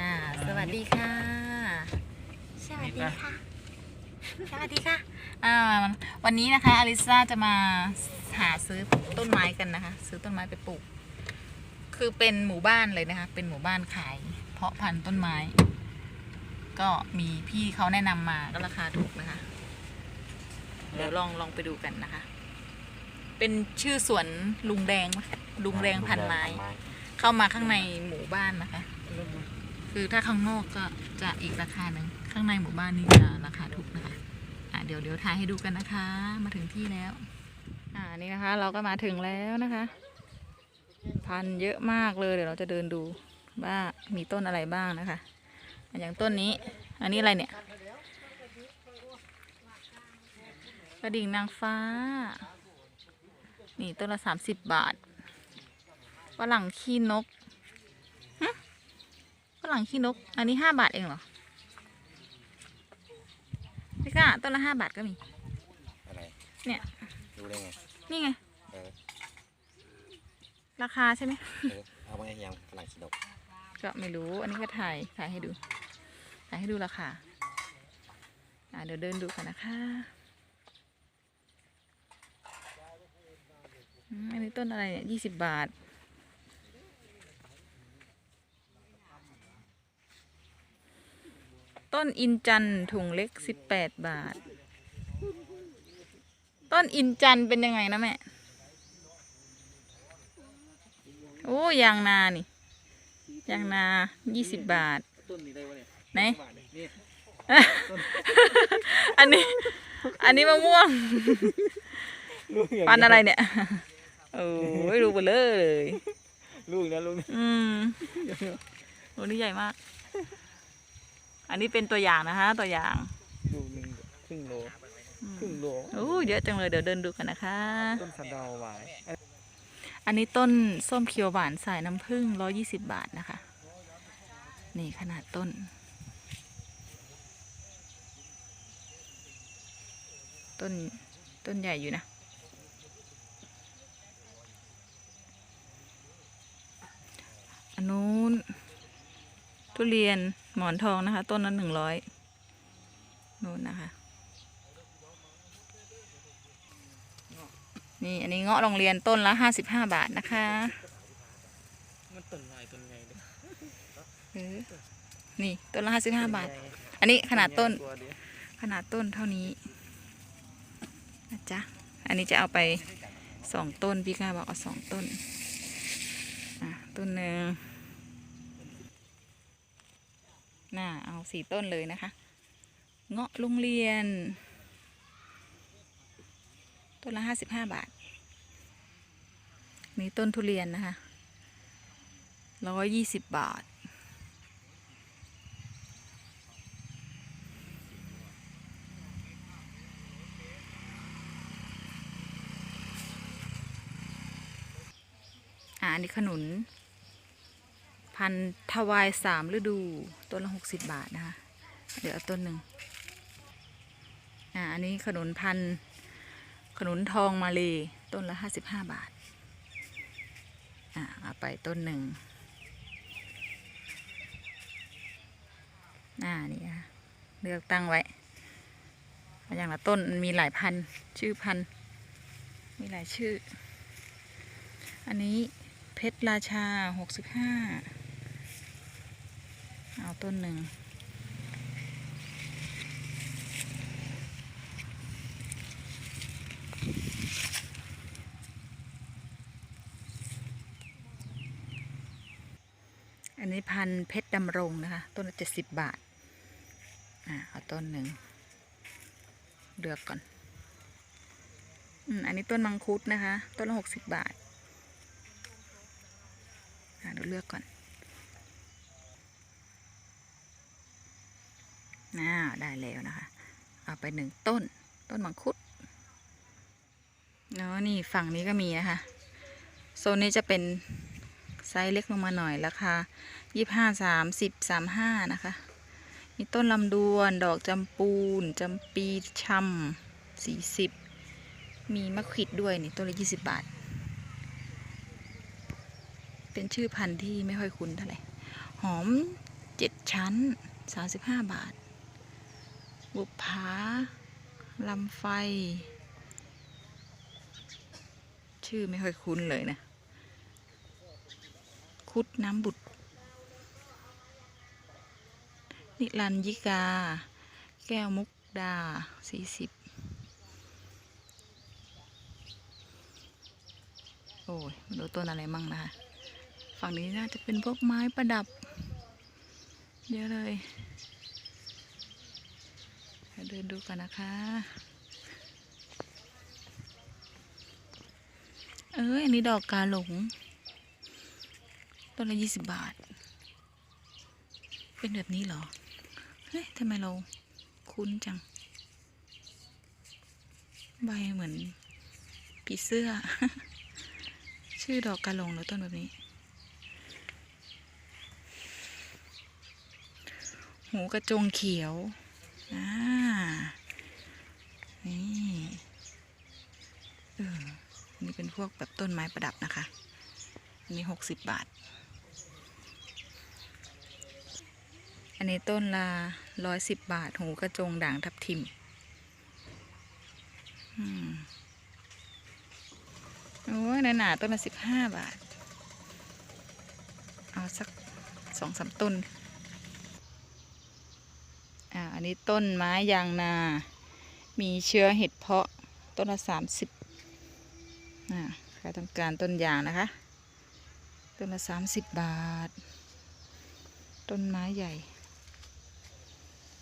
น่าสวัสดีค่ะ สวัสดีค่ะ สวัสดีค่ะอ่าวันนี้นะคะอลิซาจะมาหาซื้อต้นไม้กันนะคะ ซื้อต้นไม้ไปปลูก คือเป็นหมู่บ้านเลยนะคะ เป็นหมู่บ้านขาย เพาะพันธุ์ต้นไม้ ก็มีพี่เขาแนะนำมาก็ราคาถูกนะคะ เดี๋ยวลองลองไปดูกันนะคะ เป็นชื่อสวนลุงแดงปะลุงแดงพันไม้ เข้ามาข้างในหมู่บ้านนะคะ คือถ้าข้างนอกก็จะอีกราคาหนึ่งข้างในหมู่บ้านนี่จะราคาถูกนะคะอะเดี๋ยวเดี๋ยวถ่ายให้ดูกันนะคะ มาถึงที่แล้ว อ่านี่นะคะ เราก็มาถึงแล้วนะคะ พันเยอะมากเลยเดี๋ยวเราจะเดินดูว่ามีต้นอะไรบ้างนะคะ อย่างต้นนี้ อันนี้อะไรเนี่ยกระดิ่งนางฟ้า นี่ต้นละสามสิบบาทฝรั่งขี้นก รั่งขี้นก อันนี้ห้าบาทเองเหรอพี่ก้าต้นละห้าบาทก็มี อะไรเนี่ย รู้ได้ไง นี่ไง เออราคาใช่ไหม เออเอาไว้ยังฝรั่งขี้นกก็ไม่รู้ อันนี้ก็ถ่าย ถ่ายให้ดู ถ่ายให้ดูราคา อ่าเดี๋ยวเดินดูกันนะคะอืมอันนี้ต้นอะไรเนี่ยยี่สิบบาท ต้นอินจันทร์ถุงเล็กสิบแปดบาท ต้นอินจันทร์เป็นยังไงนะแม่ โอ้ยางนานี่ ยางนายี่สิบบาทต้นนี้ได้วะเนี่ยไหนบาทเนี่ยนี่อันนี้ อันนี้มะม่วงลูกอย่างปันอะไรเนี่ย โอ้ยรูเบลอเลย ลูกนะลูกนะอืมโอ้นี่ใหญ่มาก อันนี้เป็นตัวอย่างนะคะตัวอย่างลูกหนึ่งครึ่งโลอืมครึ่งโลโอ้เยอะจังเลยเดี๋ยวเดินดูกันนะคะ ต้นสะเดาหวายอันนี้ต้นส้มเขียวหวานสายน้ำผึ้งร้อยี่สิบบาทนะคะ นี่ขนาดต้น ต้นต้นใหญ่อยู่นะอันนู้นทุเรียน หมอนทองนะคะ ต้นละหนึ่งร้อยนู้นนะคะ นี่อันนี้เงาะโรงเรียนต้นละห้าสิบห้าบาทนะคะมันต้นลายต้นไงเด้อเออนี่ต้นละห้าสิบห้าบาท อันนี้ขนาดต้นตัวเดียวขนาดต้นเท่านี้นะจ๊ะอันนี้จะเอาไปสองต้นพี่ก้าบอกเอาสองต้น อะต้นหนึ่ง น่าเอาสี่ต้นเลยนะคะ เงาะโรงเรียน ต้นละห้าสิบห้าบาทมีต้นทุเรียนนะคะร้อยยี่สิบบาท อ่าอันนี้ขนุน พันธุ์ทวายสามฤดูต้นละหกสิบบาทนะคะ เดี๋ยวเอาต้นหนึ่งอ่าอันนี้ขนุนพันธุ์ขนุนทองมาเลยต้นละห้าสิบห้าบาทอ่าเอาไปต้นหนึ่งอ่านี่ค่ะเลือกตั้งไว้อย่างละต้นมันมีหลายพันธุ์ชื่อพันธุ์มีหลายชื่อ อันนี้เพชรราชาหกสิบห้า เอาต้นหนึ่งอันนี้พันเพชรดำรงนะคะ ต้นละเจ็ดสิบบาท อ่าเอาต้นหนึ่งเลือกก่อน อืมอันนี้ต้นมังคุดนะคะ ต้นละหกสิบบาท อ่าเดี๋ยวเลือกก่อน อ่าได้แล้วนะคะ เอาไปหนึ่งต้น ต้นมังคุดเนาะนี่ฝั่งนี้ก็มีนะคะ โซนนี้จะเป็นไซส์เล็กลงมาหน่อยราคายี่ห้าสามสิบสามห้านะคะ มีต้นลำดวน ดอกจำปูนจำปีชำสี่สิบมีมะขิดด้วยนี่ต้นละยี่สิบบาท เป็นชื่อพันธุ์ที่ไม่ค่อยคุ้นเท่าไหร่ หอมเจ็ดชั้นสามสิบห้าบาท บุปผาลำไฟ ชื่อไม่ค่อยคุ้นเลยนะ คุดน้ำบุตร นิรันยิกา แก้วมุกดาสี่สิบโอ้ยไม่รู้ต้นอะไรมั่งนะคะ ฝั่งนี้น่าจะเป็นพวกไม้ประดับ เยอะเลย เดี๋ยวเดินดูกันนะคะ เอ้ยอันนี้ดอกกาหลง ต้นละยี่สิบบาท เป็นแบบนี้เหรอ เฮ้ยทำไมเราคุ้นจัง ใบเหมือนผีเสื้อ ชื่อดอกกาหลงแล้วต้นแบบนี้หูกระจงเขียว อ่านี่เออนี่เป็นพวกแบบต้นไม้ประดับนะคะอันนี้หกสิบบาท อันนี้ต้นละร้อยสิบบาท หูกระจงด่างทับทิมอืมโอ้ยหนาๆต้นละสิบห้าบาท เอาสักสองสามต้น อ่าอันนี้ต้นไม้ยางนา มีเชื้อเห็ดเพาะต้นละสามสิบใครต้องการต้นยางนะคะ ต้นละสามสิบบาท ต้นไม้ใหญ่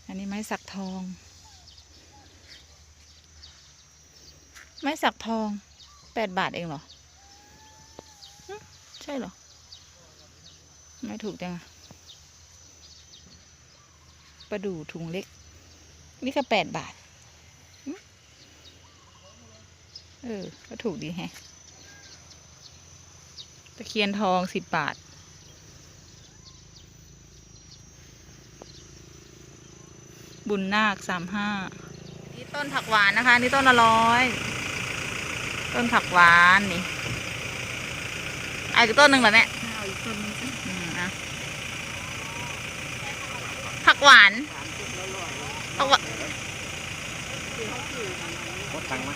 อันนี้ไม้สักทอง ไม้สักทองแปดบาทเองเหรอ ใช่เหรอ ไม่ถูกจังอะ ประดู่ถุงเล็ก นี่ก็แปดบาท เออ ก็ถูกดีแฮะ ตะเคียนทองสิบบาท บุญนาคสามห้า นี่ต้นผักหวานนะคะ นี่ต้นละร้อย ต้นผักหวานนี่ เอาอีกต้นหนึ่งเหรอแม่เอาอีกคนนึงสิ อืมอะผั กหวานผักหวานรถตังค์มา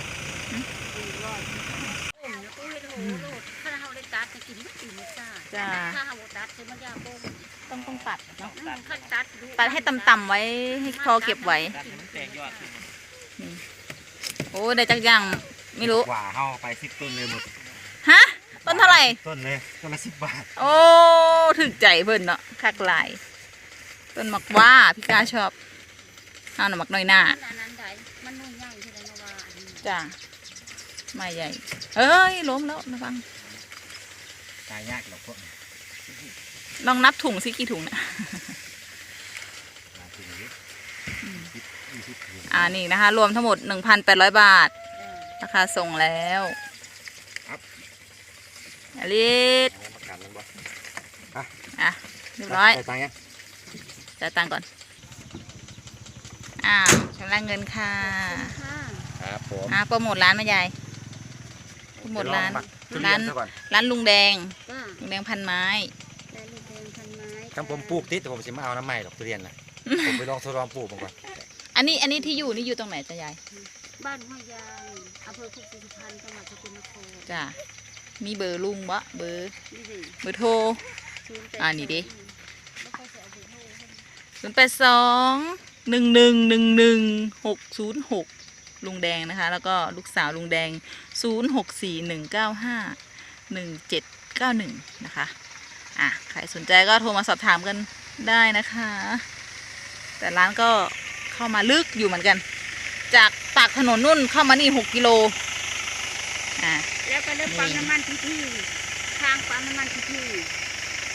โอ้ยโอ้ยโอ้ยโลดถ้าเราได้ตัดจะกินไม่กินไม่ได้จ้าถ้าเราบ่ตัดจะมันยากโบ้งต้องต้องตัดเนาะอืมขั้นตัดดูตัดให้ต่ำๆไว้ให้พอเก็บไว้ดันให้มันแตกยอดขึ้นมาโอ้ได้จักอย่าง ไม่รู้กว่าเข้าไปสิบต้นเลยหมดฮะต้นเท่าไหร่ ต้นเลยต้นละสิบบาท โอ้ถึกใจเพิ่นเนาะคักหลาย ต้นมักว่าพี่กาชอบเอาหน่ะมักน้อยหน้าอันนั้นได้มันนุ่มใหญ่ที่ไหนนะว่าอันนี้จ้าไม่ใหญ่ เอ้ยล้มแล้วนะฟังตายยากหรอกพวกนี้ลองนับถุงสิกี่ถุงนะหลายสิ่งนี้สิบยี่สิบถุงอ่านี่นะคะ รวมทั้งหมด 1,800 บาทเออราคาส่งแล้วอลิสเอามากันมันบ่อะเรียบร้อยได้ตังค์ยัง จ่ายตังค์ก่อน อ้าวชำระเงินค่ะค่ะครับผมอ่าโปรโมทร้านมายายหมดร้านทุร้าเรียนนซะก่อนร้านลุงแดงก็ลุงแดงพันไม้ ได้ลูกแดงพันไม้คำผมปลูกติดแต่ผมจะมาเอาน้ำใหม่หรอกทุเรียนนะผมไปลองทดลองปลูกมาก่อนอันนี้ อันนี้ที่อยู่นี่อยู่ตรงไหนจ้ะยาย บ้านห้วยยางอำเภอพุทธสุพรรณจังหวัดสกลนครจ้ะมีเบอร์ลุงบะเบอร์ นี่สิเบอร์โทร ศูนย์แปดอ่านี่ดิแล้วก็จะเอาไปโทรให้ ศูนย์แปดสองหนึ่งหนึ่งหนึ่งหนึ่งหกศูนย์หกลุงแดงนะคะ แล้วก็ลูกสาวลุงแดงศูนย์หกสี่หนึ่งเก้าห้าหนึ่งเจ็ดเก้าหนึ่งนะคะอะใครสนใจก็โทรมาสอบถามกันได้นะคะ แต่ร้านก็เข้ามาลึกอยู่เหมือนกัน จากปากถนนนุ่นเข้ามานี่หกกิโลอะแล้วก็เริ่มปั๊มน้ำมันที่ที่ทางปั๊มน้ำมันที่ที่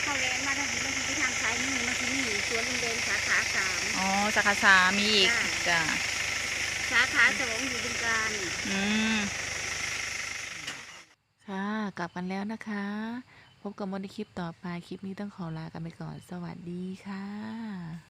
เข้าแลนมาทางที่มันที่างซ้ายมือมันที่นี่สวนลุงแดงสาขาสามอ๋อสาขาสามมีอีกจ้ะสาขาสองอยู่บึงการอืมค่ะกลับกันแล้วนะคะ พบกันวันในคลิปต่อไปคลิปนี้ต้องขอลากันไปก่อนสวัสดีค่ะ